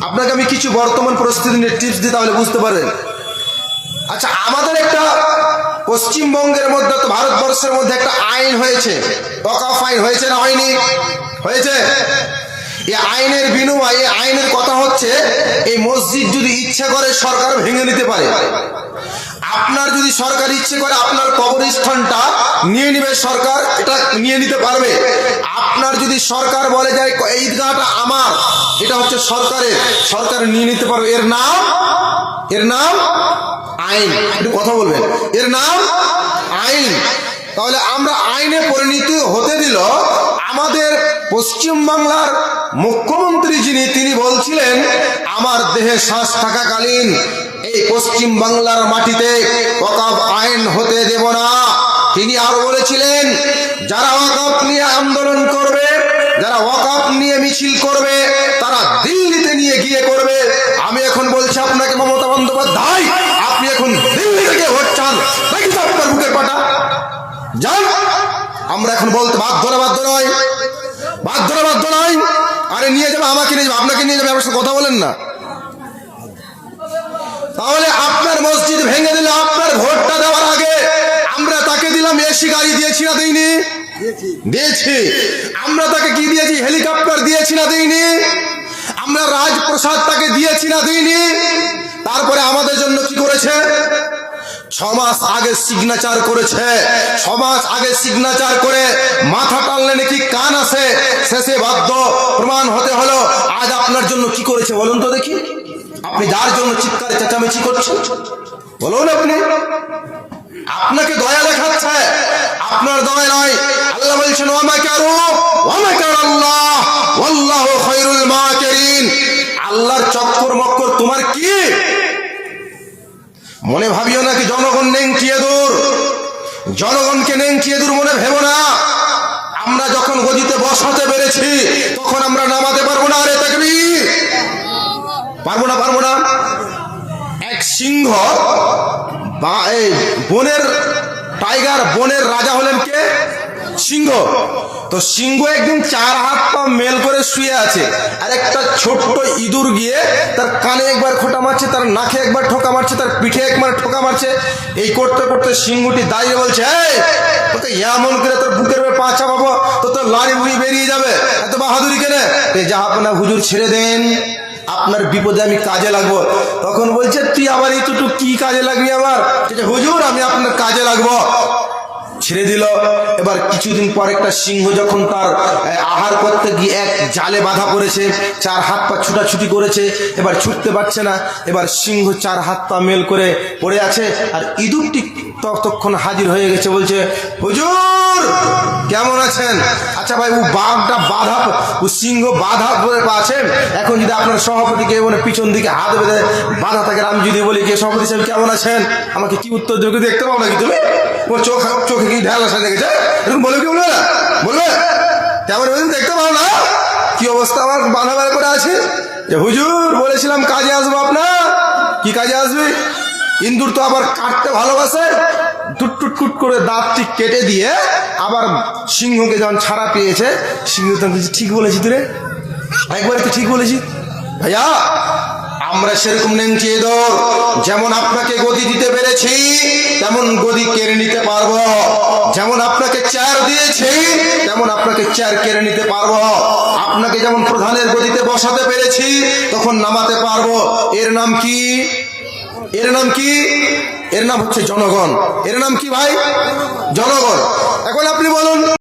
আপনাকে আমি কিছু বর্তমান পরিস্থিতি নিয়ে টিপস দিই, তাহলে বুঝতে পারেন আচ্ছা আমাদের একটা পশ্চিমবঙ্গের মধ্যে তো ভারতবর্ষের মধ্যে একটা আইন হয়েছে। অকাফ আইন হয়েছে না হয়নি? হয়েছে? এই আইনের বিনিময়ে, এই আইনের কথা হচ্ছে, এই মসজিদ যদি ইচ্ছা করে সরকার ভেঙে নিতে পারে আপনার যদি সরকার ইচ্ছে করে আপনার কবরস্থানটা নিয়ে নিবে সরকার, এটা নিয়ে নিতে পারবে। আপনার যদি সরকার বলে যায় এই ঈদগাহটা আমার, এটা হচ্ছে সরকারের। সরকার নিয়ে নিতে পারবে। এর নাম? এর নাম? আইন। একটু কথা বলবেন। এর নাম? আইন। তাহলে আমরা আইনে পরিণত হতে দিল, আমাদের পশ্চিম বাংলার মুখ্যমন্ত্রী যিনি, তিনি বলছিলেন, আমার দেহে শ্বাস থাকাকালীন এই পশ্চিম বাংলার মাটিতে ওয়াকাব আইন হতে দেব না। তিনি আরও বলেছিলেন, যারা ওয়াকাপ নিয়ে আন্দোলন করবে, যারা ওয়াকাপ নিয়ে মিছিল করবে, তারা দিল্লিতে নিয়ে গিয়ে করবে। আমি এখন বলছি আপনাকে মমতা বন্দ্যোপাধ্যায়, আপনি এখন দিল্লি থেকে ভোট চান। তো আপনার বুকের পাটা? যান, আমরা এখন বলতে বাধ্য না, বাধ্য নয়। বাধ্য না, বাধ্য নয়। আরে নিয়ে যাবে, আমাকে নিয়ে যাবে, আপনাকে নিয়ে যাবে, আমার সাথে কথা বলেন না। তাহলে আপনার মসজিদ ভেঙে দিলে আপনার ভোটটা দেওয়ার আগে আমরা তাকে দিলাম এসি গাড়ি দিয়েছি না দিইনি? দিয়েছি। আমরা তাকে কি দিয়েছি? হেলিকপ্টার দিয়েছি না দিইনি? আমরা রাজপ্রসাদ তাকে দিয়েছি না দিইনি? তারপরে আমাদের জন্য কি করেছে? ছ মাস আগে সিগনেচার করেছে। ছ মাস আগে সিগনেচার করে মাথা টানলে নাকি কান আসে? শেষে বাধ্য প্রমাণ হতে হলো। আপনার জন্য কি করেছে বলুন তো দেখি। আপনি যার জন্য চিৎকারে চেঁচামেচি করছেন? বলুন আপনি। আপনাকে দয়া দেখাচ্ছে। আপনার দয়া নয়। আল্লাহ বলছেন আল্লাহর চক্কর মক্কর তোমার কি? মনে ভাবিও না কি জনগণ নেংটিয়ে দূর। জনগণকে নেংটিয়ে দূর মনে ভেবো না। আমরা যখন গদিতে বসাতে পেরেছি, তখন আমরা নামাতে পারব না আরে তাকবীর পারব না পারব না। এক সিংহ বনের টাইগার, বনের রাজা হলেন কে? সিংহ। তো সিংহ একদিন চার হাত পা মেল করে শুয়ে আছে আর একটা ছোট্ট ইঁদুর গিয়ে তার কানে একবার খোটা মারছে, তার নাকে একবার ঠোকা মারছে, তার পিঠে একবার ঠোকা মারছে। এই করতে করতে সিংহটি দাঁড়িয়ে বলছে তোকে এমন করে তোর বুকের পা চাপাবো, তো তোর লাড়ি বুড়ি বেরিয়ে যাবে। এত বাহাদুরি কেনে? জাহাপনা হুজুর ছেড়ে দেন। আপনার বিপদে আমি কাজে লাগবো। তখন বলছে, তুই আবার এই টুটু কি কাজে লাগবি আমার? হুজুর, আমি আপনার কাজে লাগবো। ছেড়ে দিল। এবার কিছুদিন পর একটা সিংহ যখন তার আহার করতে গিয়ে এক জালে বাধা পড়েছে, চার হাত পা ছুটাছুটি করেছে, এবার ছুটতে পারছে না। এবার সিংহ চার হাত পা মেল করে পড়ে আছে আর ইঁদুরটি ততক্ষণ হাজির হয়ে গেছে, বলছে, হুজুর, কেমন আছেন? আচ্ছা ভাই, ও বাঘটা বাধা ও সিংহ বাধা আছে। এখন যদি আপনার সভাপতিকে মানে পিছন দিকে হাত বেঁধে বাধা থাকে, আমি যদি বলি, কে সভাপতি সাহেব, কেমন আছেন? আমাকে কি উত্তর দেবে দেখতে পাও নাকি তুমি? ওর চোখ চোখে কি ঢেল আসা দেখেছে? এরকম বলে কি বলবে? না বলবে বলছেন দেখতে পাও না। কি অবস্থা আমার বাধা বেড়া করে আছে? যে হুজুর, বলেছিলাম কাজে আসব আপনার কি কাজে আসবে? ইন্দুর তো আবার কাটতে ভালোবাসে। টুট টুট টুট করে দাঁতটি কেটে দিয়ে আবার সিংহকে যখন ছাড়া পেয়েছে, সিংহ তখন ঠিক বলেছি তুই রে একবারে তো ঠিক বলেছি। ভাইয়া আমরা সেরকম নেংটিয়ে দর যেমন আপনাকে গদি দিতে পেরেছি, তেমন গদি কেড়ে নিতে পারব। যেমন আপনাকে চেয়ার দিয়েছি, তেমন আপনাকে চেয়ার কেড়ে নিতে পারব। আপনাকে যেমন প্রধানের গদিতে বসাতে পেরেছি, তখন নামাতে পারব। এর নাম কি? এর নাম কি? এর নাম হচ্ছে জনগণ। এর নাম কি ভাই? জনগণ। এখন আপনি বলুন।